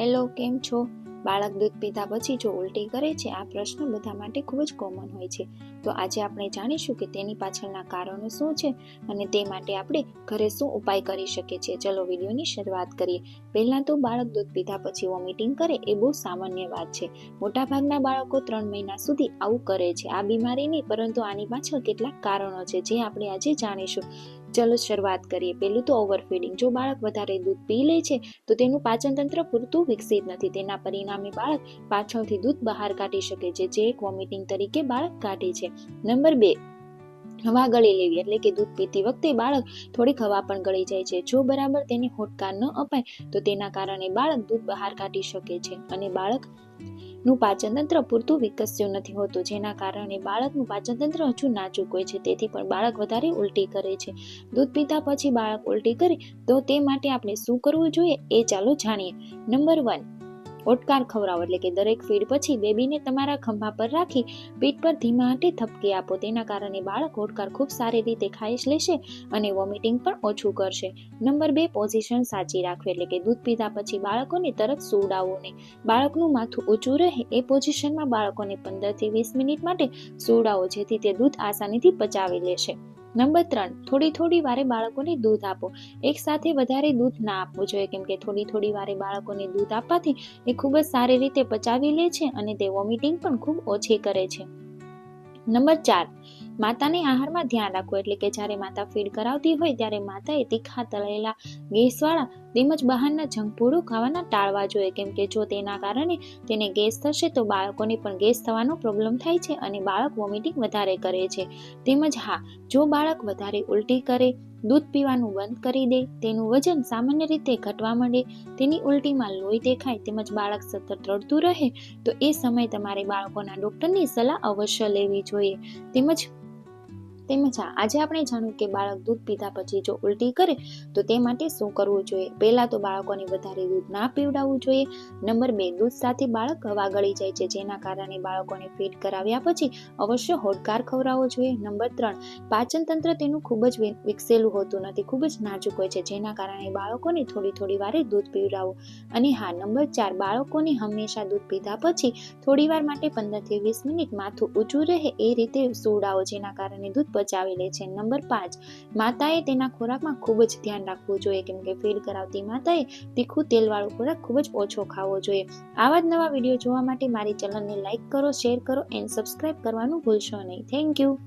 Hello કેમ છો? બાળક દૂધ પીધા પછી જો ઉલટી કરે છે, આ પ્રશ્ન બધા માટે ખૂબ જ કોમન હોય છે. તો આજે આપણે જાણીશું કે તેની પાછળના કારણો શું છે અને તે માટે આપણે ઘરે શું ઉપાય કરી શકીએ છીએ. ચલો વિડીયોની શરૂઆત કરીએ. પહેલાં તો બાળક દૂધ પીધા પછી વોમિટિંગ કરે એ બહુ સામાન્ય વાત છે. મોટાભાગના બાળકો ત્રણ મહિના સુધી આવું કરે છે. આ બીમારી નહીં, પરંતુ આની પાછળ કેટલાક કારણો છે જે આપણે આજે જાણીશું. ચલો શરૂઆત કરીએ. પહેલું તો ઓવરફીડિંગ જો બાળક વધારે દૂધ પી લે છે, તો તેનું પાચન તંત્ર પૂરતું વિકસિત નથી. તેના પરિણામે બાળક પાછળથી દૂધ બહાર કાઢી શકે છે, જે એક વોમિટિંગ તરીકે બાળક કાઢે છે. નંબર બે, હવા ગળી લેવી. એટલે કે દૂધ પીતી વખતે બાળક થોડીક હવા પણ ગળી જાય છે. જો બરાબર તેને હોટકાર ન અપાય, તો તેના કારણે બાળક દૂધ બહાર કાઢી શકે છે અને બાળક નું પાચન તંત્ર પૂરતું વિકસ્યું નથી હોતું, જેના કારણે બાળકનું પાચનતંત્ર હજુ નાજુક હોય છે. તેથી પણ બાળક વધારે ઉલટી કરે છે. દૂધ પીતા પછી બાળક ઉલટી કરે તો તે માટે આપણે શું કરવું જોઈએ એ ચાલો જાણીએ. નંબર વન ઓટકાર ખવડાવો એટલે કે દરેક ફીડ પછી બેબીને તમારા ખંભા પર રાખી પીઠ પર ધીમા હાથે થપકી આપો. તેના કારણે બાળક ઓટકાર ખૂબ સારી રીતે ખાઈશ લેશે અને વોમિટિંગ પણ ઓછું કરશે. નંબર બે પોઝિશન સાચી રાખવી એટલે કે દૂધ પીધા પછી બાળકોને તરત સુવડાવવું નહીં. બાળકનું માથું ઊંચું રહે એ પોઝિશનમાં બાળકોને પંદરથી વીસ મિનિટ માટે સુવડાવો, જેથી તે દૂધ આસાનીથી પચાવી લેશે. નંબર ત્રણ, થોડી થોડી વારે બાળકોને દૂધ આપો. એક સાથે વધારે દૂધ ના આપવું જોઈએ, કેમ કે થોડી થોડી વારે બાળકોને દૂધ આપવાથી એ ખૂબ જ સારી રીતે પચાવી લે છે અને તે વોમિટિંગ પણ ખૂબ ઓછી કરે છે. નંબર ચાર, માતાને આહારમાં ધ્યાન રાખવું, એટલે કે જ્યારે માતા ફીડ કરાવતી હોય, ત્યારે માતાએ તીખા તળેલા ગેસવાળા તેમજ બહારના જંક ફૂડો ખાવાના ટાળવા જોઈએ. કેમ કે જો તેના કારણે તેને ગેસ થશે તો બાળકોને પણ ગેસ થવાનો પ્રોબ્લેમ થાય છે અને બાળક વોમિટિંગ વધારે કરે છે. તેમજ હા, જો બાળક વધારે ઉલટી કરે, દૂધ પીવાનું બંધ કરી દે, તેનું વજન સામાન્ય રીતે ઘટવા માંડે, તેની ઉલટીમાં લોહી દેખાય તેમજ બાળક સતત રડતું રહે, તો એ સમય તમારે બાળકોના ડૉક્ટરની સલાહ અવશ્ય લેવી જોઈએ. તેમજ તેમજ આજે આપણે જાણ્યું કે બાળક દૂધ પીધા પછી જો ઉલટી કરે, તો તે માટે શું કરવું જોઈએ? પહેલા તો બાળકોને વધારે દૂધ ના પીવડાવવું જોઈએ. નંબર બે, દૂધ સાથે બાળક હવા ગળી જાય છે, જેના કારણે બાળકોને ફીટ કરાવ્યા પછી અવશ્ય હોડકાર ખવડાવવો જોઈએ. નંબર ત્રણ, પાચન તંત્ર તેનું ખૂબ જ વિકસેલું હોતું નથી, ખૂબ જ નાજુક હોય છે, જેના કારણે બાળકોને થોડી થોડી વારે દૂધ પીવડાવો. અને હા, નંબર ચાર, બાળકોને હંમેશા દૂધ પીધા પછી થોડી વાર માટે પંદરથી વીસ મિનિટ માથું ઊંચું રહે એ રીતે સુવડાવો, જેના કારણે દૂધ પચાવી લે છે. નંબર પાંચ, માતાએ તેના ખોરાકમાં ખૂબ જ ધ્યાન રાખવું જોઈએ. કેમ કે ફીડ કરાવતી માતાએ તીખું તેલવાળો ખોરાક ખૂબ જ ઓછો ખાવો જોઈએ. આવા જ નવા વીડિયો જોવા માટે મારી ચેનલને લાઇક કરો, શેર કરો, એન્ડ સબસ્ક્રાઇબ કરવાનું ભૂલશો નહીં. Thank you.